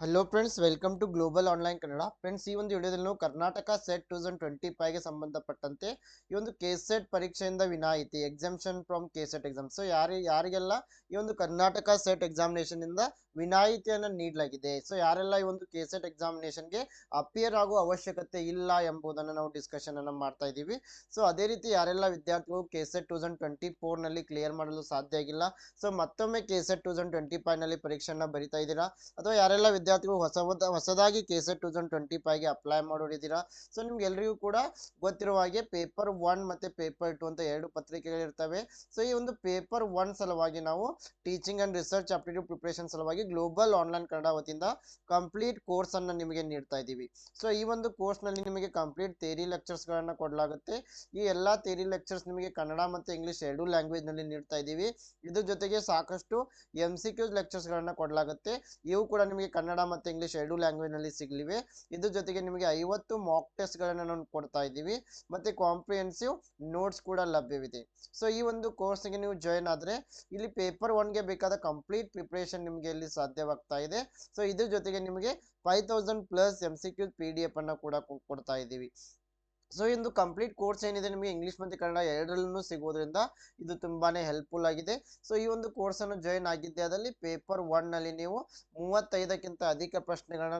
Hello friends welcome to global online Kannada friends ಈ ಒಂದು ವಿಡಿಯೋದಲ್ಲಿ ನಾವು Karnataka SET two thousand twenty ಫೈವ್ಗೆ ಸಂಬಂಧಪಟ್ಟಂತೆ ಈ ಒಂದು ಕೆ ಸೆಟ್ ಪರೀಕ್ಷೆಯಿಂದ ವಿನಾಯಿತಿ exemption from K SET exam so ಯಾರು, ಯಾರಿಗೆಲ್ಲ ಈ ಒಂದು ಕರ್ನಾಟಕ ಸೆಟ್ ಎಕ್ಸಾಮಿನೇಷನ್ ಇಂದ ವಿನಾಯಿತಿಯನ್ನು ನೀಡಲಾಗಿದೆ? ಸೊ ಯಾರೆಲ್ಲ ಈ ಒಂದು ಕೆ ಸೆಟ್ ಎಕ್ಸಾಮಿನೇಷನ್ಗೆ ಅಪಿಯರ್ ಆಗುವ ಅವಶ್ಯಕತೆ ಇಲ್ಲ ಎಂಬುದನ್ನು ನಾವು ಡಿಸ್ಕಷನ್ ಅನ್ನು ಮಾಡ್ತಾ ಇದ್ದೀವಿ. ಸೊ ಅದೇ ರೀತಿ ಯಾರೆಲ್ಲ ವಿದ್ಯಾರ್ಥಿಗಳು K SET two thousand twenty ಫೋರ್ನಲ್ಲಿ clear ಮಾಡಲು ಸಾಧ್ಯ ಆಗಿಲ್ಲ. ಸೊ ಮತ್ತೊಮ್ಮೆ K SET two thousand twenty ಫೈವ್ನಲ್ಲಿ ಪರೀಕ್ಷೆಯನ್ನು ಬರಿತಾ ಇದ್ದೀರಾ? ಅಥವಾ ಯಾರೆಲ್ಲ ವಿದ್ಯಾರ್ಥಿಗಳು ಹೊಸ ಹೊಸದಾಗಿ K SET two thousand twenty ಫೈವ್ಗೆ apply ಮಾಡೋರಿದ್ದೀರಾ? ಸೊ ನಿಮ್ಗೆ ಕೂಡ ಗೊತ್ತಿರುವ ಹಾಗೆ ಪೇಪರ್ ಒನ್ ಮತ್ತು ಪೇಪರ್ ಟು ಅಂತ ಎರಡು ಪತ್ರಿಕೆಗಳಿರ್ತವೆ. ಸೊ ಈ ಒಂದು ಪೇಪರ್ ಒನ್ ಸಲುವಾಗಿ ನಾವು teaching and research aptitude preparation ಸಲುವಾಗಿ ಗ್ಲೋಬಲ್ ಆನ್ಲೈನ್ ಕನ್ನಡ ವತಿಯಿಂದ ಕಂಪ್ಲೀಟ್ ಕೋರ್ಸನ್ನು ನಿಮಗೆ ನೀಡ್ತಾ ಇದ್ದೀವಿ. ಸೊ ಈ ಒಂದು ಕೋರ್ಸ್ನಲ್ಲಿ ನಿಮಗೆ ಕಂಪ್ಲೀಟ್ ಥೇರಿ ಲೆಕ್ಚರ್ಸ್ಗಳನ್ನು ಕೊಡಲಾಗುತ್ತೆ. ಈ ಎಲ್ಲ ಥೇರಿ ಲೆಕ್ಚರ್ಸ್ ನಿಮಗೆ ಕನ್ನಡ ಮತ್ತು ಇಂಗ್ಲೀಷ್ ಎರಡೂ ಲ್ಯಾಂಗ್ವೇಜ್ನಲ್ಲಿ ನೀಡ್ತಾ ಇದ್ದೀವಿ. ಇದ್ರ ಜೊತೆಗೆ ಸಾಕಷ್ಟು ಎಂ ಸಿ ಕ್ಯೂಸ್ ಲೆಕ್ಚರ್ಸ್ಗಳನ್ನು ಕೊಡಲಾಗುತ್ತೆ. ಇವು ಕೂಡ ನಿಮಗೆ ಕನ್ನಡ ಮತ್ತು ಇಂಗ್ಲೀಷ್ ಎರಡೂ ಲ್ಯಾಂಗ್ವೇಜ್ನಲ್ಲಿ ಸಿಗಲಿವೆ. ಇದ್ರ ಜೊತೆಗೆ ನಿಮಗೆ ಐವತ್ತು ಮಾಕ್ ಟೆಸ್ಟ್ಗಳನ್ನು ನಾವು ಕೊಡ್ತಾ ಇದ್ದೀವಿ. ಮತ್ತು ಕಾಂಪ್ರಿಹೆನ್ಸಿವ್ ನೋಟ್ಸ್ ಕೂಡ ಲಭ್ಯವಿದೆ. ಸೊ ಈ ಒಂದು ಕೋರ್ಸ್ಗೆ ನೀವು ಜಾಯಿನ್ ಆದರೆ ಇಲ್ಲಿ ಪೇಪರ್ ಒನ್ಗೆ ಬೇಕಾದ ಕಂಪ್ಲೀಟ್ ಪ್ರಿಪ್ರೇಷನ್ ನಿಮಗೆ ಇಲ್ಲಿ ಸಾಧ್ಯವಾಗ್ತಾ ಇದೆ. ಸೊ ಇದ್ರ ಜೊತೆಗೆ ನಿಮಗೆ five thousand plus M C Q P ಅನ್ನು ಕೂಡ ಕೊಡ್ತಾ ಇದ್ದೀವಿ. ಸೊ ಇಂದು ಕಂಪ್ಲೀಟ್ ಕೋರ್ಸ್ ಏನಿದೆ ನಿಮಗೆ ಇಂಗ್ಲೀಷ್ ಮತ್ತು ಕನ್ನಡ ಎರಡರಲ್ಲೂ ಸಿಗೋದ್ರಿಂದ ಇದು ತುಂಬಾ ಹೆಲ್ಪ್ಫುಲ್ ಆಗಿದೆ. ಸೊ ಈ ಒಂದು ಕೋರ್ಸನ್ನು ಜಾಯಿನ್ ಆಗಿದ್ದೆ. ಅದರಲ್ಲಿ ಪೇಪರ್ ಒನ್ನಲ್ಲಿ ನೀವು ಮೂವತ್ತೈದಕ್ಕಿಂತ ಅಧಿಕ ಪ್ರಶ್ನೆಗಳನ್ನ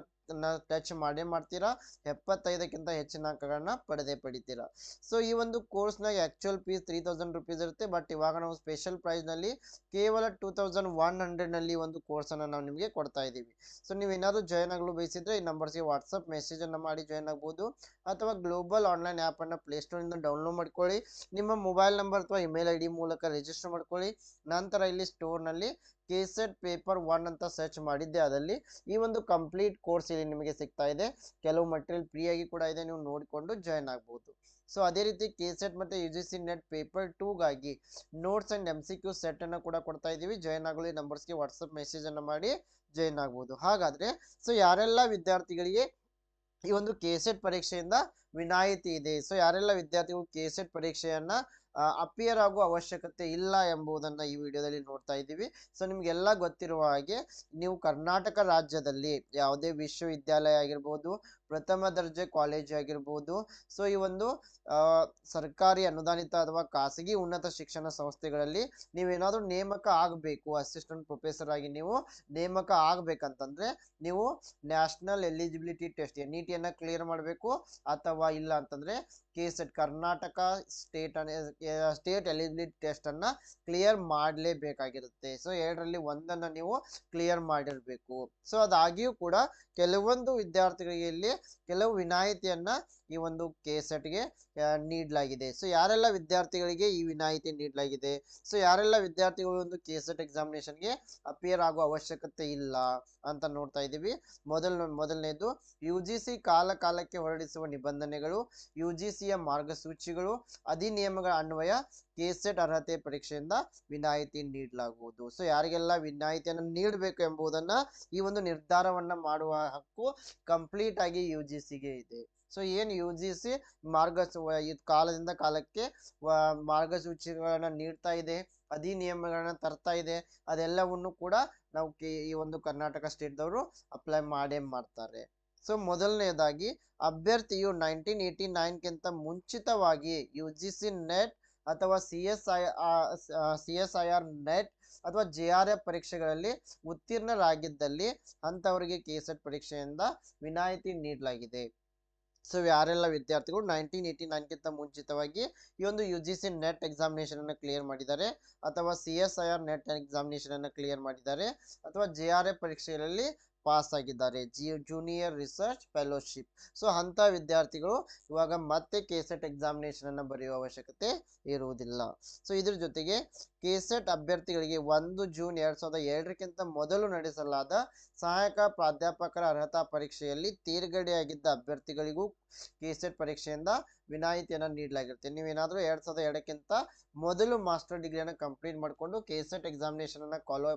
ಟಚ್ ಮಾಡೇ ಮಾಡ್ತೀರಾ. ಎಪ್ಪತ್ತೈದಕ್ಕಿಂತ ಹೆಚ್ಚಿನ ಅಂಕಗಳನ್ನ ಪಡೆದೇ ಪಡಿತೀರಾ. ಸೊ ಈ ಒಂದು ಕೋರ್ಸ್ನ actual fees three thousand rupees ಇರುತ್ತೆ. ಬಟ್ ಇವಾಗ ನಾವು ಸ್ಪೆಷಲ್ ಪ್ರೈಸ್ನಲ್ಲಿ ಕೇವಲ ಟೂ ತೌಸಂಡ್ ಒನ್ ಹಂಡ್ರೆಡ್ನಲ್ಲಿ ಒಂದು ಕೋರ್ಸನ್ನು ನಾವು ನಿಮಗೆ ಕೊಡ್ತಾ ಇದ್ದೀವಿ. ಸೊ ನೀವು ಏನಾದರೂ ಜಾಯ್ನ್ ಆಗಲು ಬಯಸಿದ್ರೆ ಈ ನಂಬರ್ಸ್ಗೆ ವಾಟ್ಸಪ್ ಮೆಸೇಜನ್ನು ಮಾಡಿ ಜಾಯ್ನ್ ಆಗ್ಬೋದು. ಅಥವಾ ಗ್ಲೋಬಲ್ ಆನ್ಲೈನ್ ಆ್ಯಪನ್ನು ಪ್ಲೇಸ್ಟೋರಿಂದ ಡೌನ್ಲೋಡ್ ಮಾಡ್ಕೊಳ್ಳಿ. ನಿಮ್ಮ ಮೊಬೈಲ್ ನಂಬರ್ ಅಥವಾ ಇಮೇಲ್ ಐ ಡಿ ಮೂಲಕ ರಿಜಿಸ್ಟರ್ ಮಾಡ್ಕೊಳ್ಳಿ. ನಂತರ ಇಲ್ಲಿ ಸ್ಟೋರ್ನಲ್ಲಿ ಕೆ ಸೆಟ್ ಪೇಪರ್ ಒನ್ ಅಂತ ಸರ್ಚ್ ಮಾಡಿದ್ದೆ ಅದಲ್ಲಿ ಈ ಒಂದು ಕಂಪ್ಲೀಟ್ ಕೋರ್ಸ್ ಇಲ್ಲಿ ನಿಮಗೆ ಸಿಗ್ತಾ ಇದೆ. ಕೆಲವು ಮಟೀರಿಯಲ್ ಫ್ರೀಯಾಗಿ ಕೂಡ ಇದೆ. ನೀವು ನೋಡಿಕೊಂಡು ಜಾಯ್ನ್ ಆಗ್ಬೋದು. ಸೊ ಅದೇ ರೀತಿ ಕೆ ಸೆಟ್ ಮತ್ತು U G C net paper ಟೂಗಾಗಿ notes and M C Q ಸೆಟ್ಟನ್ನು ಕೂಡ ಕೊಡ್ತಾ ಇದ್ದೀವಿ. ಜಾಯ್ನ್ ಆಗಲು ಈ ನಂಬರ್ಸ್ಗೆ ವಾಟ್ಸಪ್ ಮೆಸೇಜನ್ನು ಮಾಡಿ ಜಾಯ್ನ್ ಆಗ್ಬೋದು. ಹಾಗಾದರೆ ಸೊ ಯಾರೆಲ್ಲ ವಿದ್ಯಾರ್ಥಿಗಳಿಗೆ ಈ ಒಂದು ಕೆ ಸೆಟ್ ಪರೀಕ್ಷೆಯಿಂದ ವಿನಾಯಿತಿ ಇದೆ. ಸೊ ಯಾರೆಲ್ಲ ವಿದ್ಯಾರ್ಥಿಗಳು ಕೆ ಸೆಟ್ ಪರೀಕ್ಷೆಯನ್ನ ಅಪಿಯರ್ ಆಗುವ ಅವಶ್ಯಕತೆ ಇಲ್ಲ ಎಂಬುದನ್ನು ಈ ವಿಡಿಯೋದಲ್ಲಿ ನೋಡ್ತಾ ಇದ್ದೀವಿ. ಸೊ ನಿಮಗೆಲ್ಲ ಗೊತ್ತಿರುವ ಹಾಗೆ ನೀವು ಕರ್ನಾಟಕ ರಾಜ್ಯದಲ್ಲಿ ಯಾವುದೇ ವಿಶ್ವವಿದ್ಯಾಲಯ ಆಗಿರ್ಬೋದು ಪ್ರಥಮ ದರ್ಜೆ ಕಾಲೇಜ್ ಆಗಿರ್ಬೋದು. ಸೊ ಈ ಒಂದು ಸರ್ಕಾರಿ ಅನುದಾನಿತ ಅಥವಾ ಖಾಸಗಿ ಉನ್ನತ ಶಿಕ್ಷಣ ಸಂಸ್ಥೆಗಳಲ್ಲಿ ನೀವೇನಾದರೂ ನೇಮಕ ಆಗಬೇಕು. ಅಸಿಸ್ಟೆಂಟ್ ಪ್ರೊಫೆಸರ್ ಆಗಿ ನೀವು ನೇಮಕ ಆಗ್ಬೇಕಂತಂದ್ರೆ ನೀವು national eligibility test N E clear ಮಾಡಬೇಕು ಅಥವಾ ಇಲ್ಲ ಅಂತಂದ್ರೆ K SET Karnataka state state eligibility ಟೆಸ್ಟನ್ನು clear ಮಾಡಲೇಬೇಕಾಗಿರುತ್ತೆ. ಸೊ ಎರಡರಲ್ಲಿ ಒಂದನ್ನು ನೀವು ಕ್ಲಿಯರ್ ಮಾಡಿರಬೇಕು. ಸೊ ಅದಾಗಿಯೂ ಕೂಡ ಕೆಲವೊಂದು ವಿದ್ಯಾರ್ಥಿಗಳಿಗೆ ಇಲ್ಲಿ ಕೆಲವು ವಿನಾಯಿತಿಯನ್ನ ಈ ಒಂದು ಕೆ ಸೆಟ್ಗೆ ನೀಡಲಾಗಿದೆ. ಸೊ ಯಾರೆಲ್ಲ ವಿದ್ಯಾರ್ಥಿಗಳಿಗೆ ಈ ವಿನಾಯಿತಿ ನೀಡಲಾಗಿದೆ? ಸೊ ಯಾರೆಲ್ಲ ವಿದ್ಯಾರ್ಥಿಗಳು ಒಂದು ಕೆ ಸೆಟ್ ಎಕ್ಸಾಮಿನೇಷನ್ಗೆ ಅಪಿಯರ್ ಆಗುವ ಅವಶ್ಯಕತೆ ಇಲ್ಲ ಅಂತ ನೋಡ್ತಾ ಇದ್ದೀವಿ. ಮೊದಲ, ಮೊದಲನೇದು ಯು ಜಿ ಕಾಲ ಕಾಲಕ್ಕೆ ಹೊರಡಿಸುವ ನಿಬಂಧನೆಗಳು ಯು ಜಿ ಮಾರ್ಗಸೂಚಿಗಳು, ಅಧಿನಿಯಮಗಳ ಅನ್ವಯ ಕೆ ಸೆಟ್ ಅರ್ಹತೆ ಪರೀಕ್ಷೆಯಿಂದ ವಿನಾಯಿತಿ ನೀಡಲಾಗುವುದು. ಸೊ ಯಾರಿಗೆಲ್ಲ ವಿನಾಯಿತಿಯನ್ನು ನೀಡಬೇಕು ಎಂಬುದನ್ನ ಈ ಒಂದು ನಿರ್ಧಾರವನ್ನ ಮಾಡುವ ಹಕ್ಕು ಕಂಪ್ಲೀಟ್ ಆಗಿ ಯು ಜಿ ಸಿಗೆ ಇದೆ. ಸೊ ಏನು ಯು ಜಿ ಸಿ ಮಾರ್ಗ ಕಾಲದಿಂದ ಕಾಲಕ್ಕೆ ಮಾರ್ಗಸೂಚಿಗಳನ್ನ ನೀಡ್ತಾ ಇದೆ, ಅಧಿನಿಯಮಗಳನ್ನ ತರ್ತಾ ಇದೆ, ಅದೆಲ್ಲವನ್ನು ಕೂಡ ನಾವು ಈ ಒಂದು ಕರ್ನಾಟಕ ಸ್ಟೇಟ್ದವರು ಅಪ್ಲೈ ಮಾಡೇ ಮಾಡ್ತಾರೆ. ಸೊ ಮೊದಲನೇದಾಗಿ, ಅಭ್ಯರ್ಥಿಯು ನೈನ್ಟೀನ್ ಏಯ್ಟಿ ನೈನ್ಗಿಂತ ಮುಂಚಿತವಾಗಿ ಯು ಜಿ ಸಿ ನೆಟ್ ಅಥವಾ C S I C S I R net ಅಥವಾ ಜೆ ಆರ್ ಎಫ್ ಪರೀಕ್ಷೆಗಳಲ್ಲಿ ಉತ್ತೀರ್ಣರಾಗಿದ್ದಲ್ಲಿ ಅಂಥವರಿಗೆ ಕೆ ಸೆಟ್ ಪರೀಕ್ಷೆಯಿಂದ ವಿನಾಯಿತಿ ನೀಡಲಾಗಿದೆ. ಸೊ, ಯಾರೆಲ್ಲ ವಿದ್ಯಾರ್ಥಿಗಳು ನೈನ್ಟೀನ್ ಏಯ್ಟಿ ನೈನ್ಗಿಂತ ಮುಂಚಿತವಾಗಿ ಈ ಒಂದು U G C net examination ಅನ್ನು ಕ್ಲಿಯರ್ ಮಾಡಿದ್ದಾರೆ ಅಥವಾ C S I R net examination ಅನ್ನು ಕ್ಲಿಯರ್ ಮಾಡಿದ್ದಾರೆ ಅಥವಾ ಜೆ ಆರ್ ಎಫ್ ಪರೀಕ್ಷೆಯಲ್ಲಿ ಪಾಸ್ ಆಗಿದ್ದಾರೆ ಜಿ, ಜೂನಿಯರ್ ರಿಸರ್ಚ್ ಫೆಲೋಶಿಪ್. ಸೊ, ಅಂಥ ವಿದ್ಯಾರ್ಥಿಗಳು ಇವಾಗ ಮತ್ತೆ ಕೆ ಸೆಟ್ ಎಕ್ಸಾಮಿನೇಷನ್ ಅನ್ನು ಬರೆಯುವ ಅವಶ್ಯಕತೆ ಇರುವುದಿಲ್ಲ. ಸೊ, ಇದ್ರ ಜೊತೆಗೆ ಕೆಸೆಟ್ ಅಭ್ಯರ್ಥಿಗಳಿಗೆ ಒಂದು ಜೂನ್ ಎರಡು ಸಾವಿರದ ಎರಡಕ್ಕಿಂತ ಮೊದಲು ನಡೆಸಲಾದ ಸಹಾಯಕ ಪ್ರಾಧ್ಯಾಪಕರ ಅರ್ಹತಾ ಪರೀಕ್ಷೆಯಲ್ಲಿ ತೇರ್ಗಡೆಯಾಗಿದ್ದ ಅಭ್ಯರ್ಥಿಗಳಿಗೂ ಕೆ ಸೆಟ್ ಪರೀಕ್ಷೆಯಿಂದ ವಿನಾಯಿತಿಯನ್ನು ನೀಡಲಾಗಿರುತ್ತೆ. ನೀವೇನಾದರೂ ಎರಡು ಸಾವಿರದ ಎರಡಕ್ಕಿಂತ ಮೊದಲು ಮಾಸ್ಟರ್ ಡಿಗ್ರಿಯನ್ನು ಕಂಪ್ಲೀಟ್ ಮಾಡಿಕೊಂಡು ಕೆ ಸೆಟ್ ಎಕ್ಸಾಮಿನೇಷನನ್ನು ಕಾಲೋ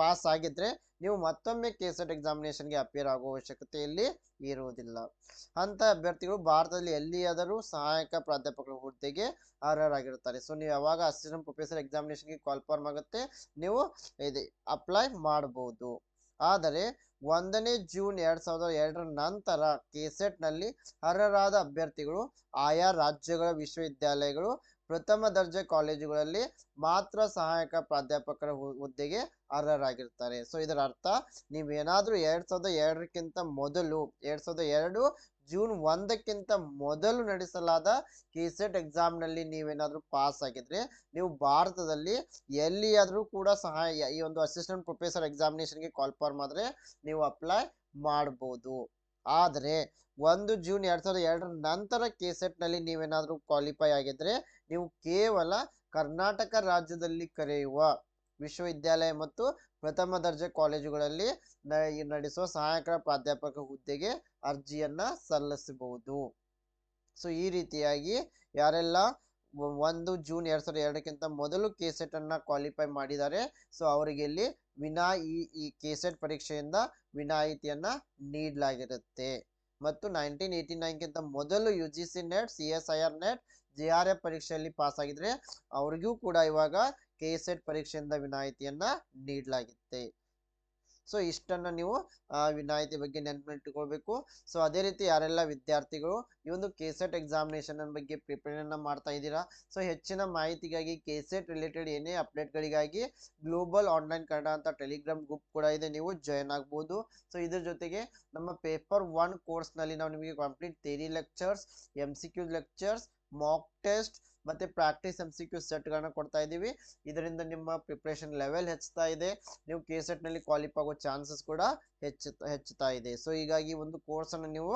ಪಾಸ್ ಆಗಿದ್ರೆ ನೀವು ಮತ್ತೊಮ್ಮೆ ಕೆ ಸೆಟ್ ಎಕ್ಸಾಮಿನೇಷನ್ಗೆ ಅಪಿಯರ್ ಆಗುವ ಅವಶ್ಯಕತೆ ಇಲ್ಲಿ ಇರುವುದಿಲ್ಲ. ಅಂತ ಅಭ್ಯರ್ಥಿಗಳು ಭಾರತದಲ್ಲಿ ಎಲ್ಲಿಯಾದರೂ ಸಹಾಯಕ ಪ್ರಾಧ್ಯಾಪಕರ ಹುದ್ದೆಗೆ ಅರ್ಹರಾಗಿರುತ್ತಾರೆ. ಸೊ, ನೀವು ಯಾವಾಗ ಅಸಿಸ್ಟೆಂಟ್ ಪ್ರೊಫೆಸರ್ ಎಕ್ಸಾಮಿನೇಷನ್ಗೆ ಕಾಲ್ ಫಾರ್ಮ್ ಆಗುತ್ತೆ, ನೀವು ಇದು ಅಪ್ಲೈ ಮಾಡ್ಬೋದು. ಆದರೆ ಒಂದನೇ ಜೂನ್ ಎರಡ್ ಸಾವಿರದ ಎರಡರ ನಂತರ ಕೆಸೆಟ್ನಲ್ಲಿ ಅರ್ಹರಾದ ಅಭ್ಯರ್ಥಿಗಳು ಆಯಾ ರಾಜ್ಯಗಳ ವಿಶ್ವವಿದ್ಯಾಲಯಗಳು, ಪ್ರಥಮ ದರ್ಜೆ ಕಾಲೇಜುಗಳಲ್ಲಿ ಮಾತ್ರ ಸಹಾಯಕ ಪ್ರಾಧ್ಯಾಪಕರ ಹುದ್ದೆಗೆ ಅರ್ಹರಾಗಿರ್ತಾರೆ ಸೊ ಇದರ ಅರ್ಥ ನೀವೇನಾದ್ರೂ ಎರಡ್ ಸಾವಿರದ ಎರಡಕ್ಕಿಂತ ಮೊದಲು, ಎರಡ್ ಸಾವಿರದ ಎರಡು ಜೂನ್ ಒಂದಕ್ಕಿಂತ ಮೊದಲು ನಡೆಸಲಾದ ಕೆಸೆಟ್ ಎಕ್ಸಾಮ್ನಲ್ಲಿ ನೀವೇನಾದರೂ ಪಾಸ್ ಆಗಿದ್ರೆ, ನೀವು ಭಾರತದಲ್ಲಿ ಎಲ್ಲಿಯಾದರೂ ಕೂಡ ಸಹಾಯ, ಈ ಒಂದು ಅಸಿಸ್ಟೆಂಟ್ ಪ್ರೊಫೆಸರ್ ಎಕ್ಸಾಮಿನೇಷನ್ಗೆ ಕಾಲ್ಫಾರ್ ಮಾಡಿದ್ರೆ ನೀವು ಅಪ್ಲೈ ಮಾಡ್ಬೋದು. ಆದರೆ, ಒಂದು ಜೂನ್ ಎರಡು ಸಾವಿರದ ಎರಡರ ನಂತರ ಕೆಸೆಟ್ನಲ್ಲಿ ನೀವೇನಾದರೂ ಕ್ವಾಲಿಫೈ ಆಗಿದ್ರೆ, ನೀವು ಕೇವಲ ಕರ್ನಾಟಕ ರಾಜ್ಯದಲ್ಲಿ ಕರೆಯುವ ವಿಶ್ವವಿದ್ಯಾಲಯ ಮತ್ತು ಪ್ರಥಮ ದರ್ಜೆ ಕಾಲೇಜುಗಳಲ್ಲಿ ನಡೆಸುವ ಸಹಾಯಕ ಪ್ರಾಧ್ಯಾಪಕ ಹುದ್ದೆಗೆ ಅರ್ಜಿಯನ್ನ ಸಲ್ಲಿಸಬಹುದು. ಸೊ ಈ ರೀತಿಯಾಗಿ ಯಾರೆಲ್ಲ ಒಂದು ಜೂನ್ ಎರಡ್ ಸಾವಿರದ ಎರಡಕ್ಕಿಂತ ಮೊದಲು ಕೆಸೆಟ್ ಅನ್ನ ಕ್ವಾಲಿಫೈ ಮಾಡಿದ್ದಾರೆ ಸೊ ಅವರಿಗೆ ಇಲ್ಲಿ ವಿನಾ, ಈ ಕೆಸೆಟ್ ಪರೀಕ್ಷೆಯಿಂದ ವಿನಾಯಿತಿಯನ್ನ ನೀಡಲಾಗಿರುತ್ತೆ. ಮತ್ತು ನೈನ್ಟೀನ್ ಏಯ್ಟಿ ನೈನ್ಗಿಂತ ಮೊದಲು U G C net C S I R net J R F ಪರೀಕ್ಷೆಯಲ್ಲಿ ಪಾಸ್ ಆಗಿದ್ರೆ ಅವ್ರಿಗೂ ಕೂಡ ಇವಾಗ ಕೆ ಎಸ್ ಎಡ್ ಪರೀಕ್ಷೆಯಿಂದ ವಿನಾಯಿತಿಯನ್ನ ನೀಡಲಾಗುತ್ತೆ. ಸೊ ಇಷ್ಟನ್ನು ನೀವು ವಿನಾಯಿತಿ ಬಗ್ಗೆ ನೆನಪಿಟ್ಕೊಳ್ಬೇಕು. ಸೊ ಅದೇ ರೀತಿ ಯಾರೆಲ್ಲ ವಿದ್ಯಾರ್ಥಿಗಳು ಈ ಒಂದು ಕೆ ಸೆಟ್ ಎಕ್ಸಾಮಿನೇಷನ್ ಬಗ್ಗೆ ಪ್ರಿಪೇರ್ ಮಾಡ್ತಾ ಇದ್ದೀರಾ? ಸೊ ಹೆಚ್ಚಿನ ಮಾಹಿತಿಗಾಗಿ ಕೆ ಸೆಟ್ ರಿಲೇಟೆಡ್ ಏನೇ ಅಪ್ಡೇಟ್ಗಳಿಗಾಗಿ ಗ್ಲೋಬಲ್ ಆನ್ಲೈನ್ ಕನ್ನಡ ಅಂತ ಟೆಲಿಗ್ರಾಮ್ ಗ್ರೂಪ್ ಕೂಡ ಇದೆ. ನೀವು ಜಾಯ್ನ್ ಆಗ್ಬೋದು. ಸೊ ಇದ್ರ ಜೊತೆಗೆ ನಮ್ಮ ಪೇಪರ್ ಒನ್ ಕೋರ್ಸ್ನಲ್ಲಿ ನಾವು ನಿಮಗೆ complete theory lectures M C Q lectures mock test ಮತ್ತೆ ಪ್ರಾಕ್ಟೀಸ್ ಎಂ ಸಿ ಕ್ಯೂ ಸೆಟ್ಗಳನ್ನ ಕೊಡ್ತಾ ಇದ್ದೀವಿ. ಇದರಿಂದ ನಿಮ್ಮ ಪ್ರಿಪ್ರೇಷನ್ ಲೆವೆಲ್ ಹೆಚ್ಚುತ್ತಾ ಇದೆ. ನೀವು ಕೆ ಸೆಟ್ನಲ್ಲಿ ಕ್ವಾಲಿಫೈ ಆಗೋ ಚಾನ್ಸಸ್ ಕೂಡ ಹೆಚ್ಚು ಹೆಚ್ಚುತ್ತಾ ಇದೆ. ಸೊ ಹೀಗಾಗಿ ಒಂದು ಕೋರ್ಸನ್ನು ನೀವು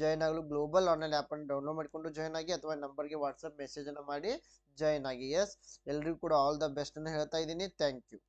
ಜಾಯ್ನ್ ಆಗಲು ಗ್ಲೋಬಲ್ ಆನ್ಲೈನ್ ಆ್ಯಪನ್ನು ಡೌನ್ಲೋಡ್ ಮಾಡಿಕೊಂಡು ಜಾಯ್ನ್ ಆಗಿ ಅಥವಾ ನಂಬರ್ಗೆ ವಾಟ್ಸಪ್ ಮೆಸೇಜನ್ನು ಮಾಡಿ ಜಾಯ್ನ್ ಆಗಿ. ಎಸ್ ಎಲ್ಲರಿಗೂ ಕೂಡ ಆಲ್ ದ ಬೆಸ್ಟ್ ಅನ್ನು ಹೇಳ್ತಾ ಇದ್ದೀನಿ. Thank you